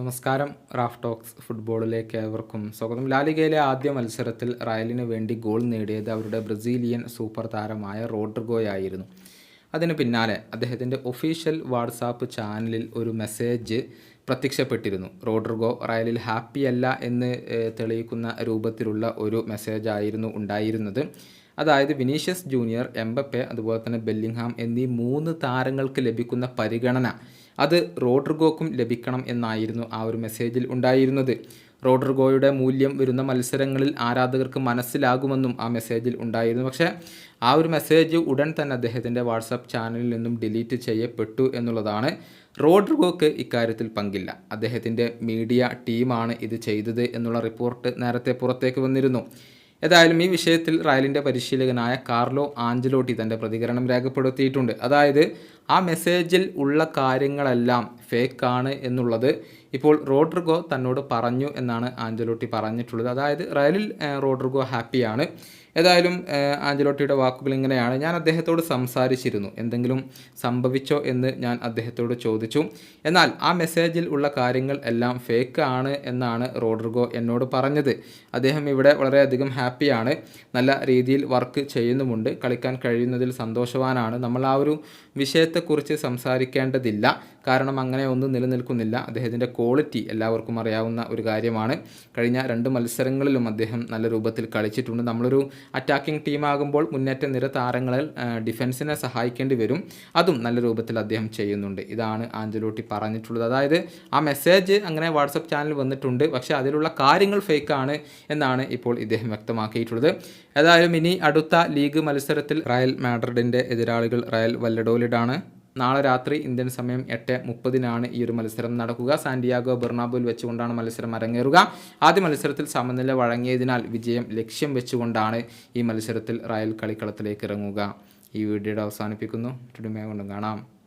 നമസ്കാരം. Raf talks ഫുട്ബോളിലേക്ക് ഏവർക്കും സ്വാഗതം. ലാലിഗയിലെ ആദ്യ മത്സരത്തിൽ റയലിന് വേണ്ടി ഗോൾ നേടിയത് അവരുടെ ബ്രസീലിയൻ സൂപ്പർ താരമായ റോഡ്രിഗോയായിരുന്നു. അതിന് പിന്നാലെ അദ്ദേഹത്തിന്റെ ഒഫീഷ്യൽ വാട്സാപ്പ് ചാനലിൽ ഒരു മെസ്സേജ് പ്രത്യക്ഷപ്പെട്ടിരുന്നു. റോഡ്രിഗോ റയലിൽ ഹാപ്പിയല്ല എന്ന് തെളിയിക്കുന്ന രൂപത്തിലുള്ള ഒരു മെസ്സേജായിരുന്നു ഉണ്ടായിരുന്നത്. അതായത് വിനീഷ്യസ് ജൂനിയർ എംബപ്പെ അതുപോലെ തന്നെ ബെല്ലിംഗ്ഹാം എന്നീ മൂന്ന് താരങ്ങൾക്ക് ലഭിക്കുന്ന പരിഗണന അത് റോഡ്രിഗോക്കും ലഭിക്കണം എന്നായിരുന്നു ആ ഒരു മെസ്സേജിൽ ഉണ്ടായിരുന്നത്. റോഡ്രിഗോയുടെ മൂല്യം വരുന്ന മത്സരങ്ങളിൽ ആരാധകർക്ക് മനസ്സിലാകുമെന്നും ആ മെസ്സേജിൽ ഉണ്ടായിരുന്നു. പക്ഷേ ആ ഒരു മെസ്സേജ് ഉടൻ തന്നെ അദ്ദേഹത്തിന്റെ വാട്സാപ്പ് ചാനലിൽ നിന്നും ഡിലീറ്റ് ചെയ്യപ്പെട്ടു എന്നുള്ളതാണ് റോഡ്രിഗോക്ക് ഇക്കാര്യത്തിൽ പങ്കില്ല. അദ്ദേഹത്തിന്റെ മീഡിയ ടീമാണ് ഇത് ചെയ്തത് എന്നുള്ള റിപ്പോർട്ട് നേരത്തെ പുറത്തേക്ക് വന്നിരുന്നു. ഏതായാലും ഈ വിഷയത്തിൽ റയലിന്റെ പരിശീലകനായ കാർലോ ആഞ്ചലോട്ടി തന്റെ പ്രതികരണം രേഖപ്പെടുത്തിയിട്ടുണ്ട്. അതായത് ആ മെസ്സേജിൽ ഉള്ള കാര്യങ്ങളെല്ലാം ഫേക്കാണ് എന്നുള്ളത് ഇപ്പോൾ റോഡ്രിഗോ തന്നോട് പറഞ്ഞു എന്നാണ് ആഞ്ചലോട്ടി പറഞ്ഞിട്ടുള്ളത്. അതായത് റയലിൽ റോഡ്രിഗോ ഹാപ്പിയാണ്. ഏതായാലും ആഞ്ചലോട്ടിയുടെ വാക്കുകൾ ഇങ്ങനെയാണ്. ഞാൻ അദ്ദേഹത്തോട് സംസാരിച്ചിരുന്നു. എന്തെങ്കിലും സംഭവിച്ചോ എന്ന് ഞാൻ അദ്ദേഹത്തോട് ചോദിച്ചു. എന്നാൽ ആ മെസ്സേജിൽ ഉള്ള കാര്യങ്ങൾ എല്ലാം ഫേക്ക് ആണ് എന്നാണ് റോഡ്രിഗോ എന്നോട് പറഞ്ഞത്. അദ്ദേഹം ഇവിടെ വളരെയധികം ഹാപ്പിയാണ്. നല്ല രീതിയിൽ വർക്ക് ചെയ്യുന്നുമുണ്ട്. കളിക്കാൻ കഴിയുന്നതിൽ സന്തോഷവാനാണ്. നമ്മൾ ആ ഒരു വിഷയത്തെക്കുറിച്ച് സംസാരിക്കേണ്ടതില്ല. കാരണം അങ്ങനെ ഒന്നും നിലനിൽക്കുന്നില്ല. അദ്ദേഹത്തിന്റെ ക്വാളിറ്റി എല്ലാവർക്കും അറിയാവുന്ന ഒരു കാര്യമാണ്. കഴിഞ്ഞ രണ്ട് മത്സരങ്ങളിലും അദ്ദേഹം നല്ല രൂപത്തിൽ കളിച്ചിട്ടുണ്ട്. നമ്മളൊരു അറ്റാക്കിംഗ് ടീമാകുമ്പോൾ മുന്നേറ്റ നിര താരങ്ങളിൽ ഡിഫൻസിനെ സഹായിക്കേണ്ടി വരും. അതും നല്ല രൂപത്തിൽ അദ്ദേഹം ചെയ്യുന്നുണ്ട്. ഇതാണ് ആഞ്ചലോട്ടി പറഞ്ഞിട്ടുള്ളത്. അതായത് ആ മെസ്സേജ് അങ്ങനെ വാട്സപ്പ് ചാനൽ വന്നിട്ടുണ്ട്. പക്ഷേ അതിലുള്ള കാര്യങ്ങൾ ഫേക്കാണ് എന്നാണ് ഇപ്പോൾ ഇദ്ദേഹം വ്യക്തമാക്കിയിട്ടുള്ളത്. ഏതായാലും ഇനി അടുത്ത ലീഗ് മത്സരത്തിൽ റയൽ മാഡ്രിഡിന്റെ എതിരാളികൾ റയൽ വല്ലഡോലിഡാണ്. നാളെ രാത്രി ഇന്ത്യൻ സമയം എട്ട് മുപ്പതിനാണ് ഈ ഒരു മത്സരം നടക്കുക. സാന്റിയാഗോ ബെർണാബുവിൽ വെച്ചുകൊണ്ടാണ് മത്സരം അരങ്ങേറുക. ആദ്യ മത്സരത്തിൽ സമനില വഴങ്ങിയതിനാൽ വിജയം ലക്ഷ്യം വെച്ചുകൊണ്ടാണ് ഈ മത്സരത്തിൽ റയൽ കളിക്കളത്തിലേക്ക് ഇറങ്ങുക. ഈ വീഡിയോയുടെ അവസാനിപ്പിക്കുന്നു. കൊണ്ടും കാണാം.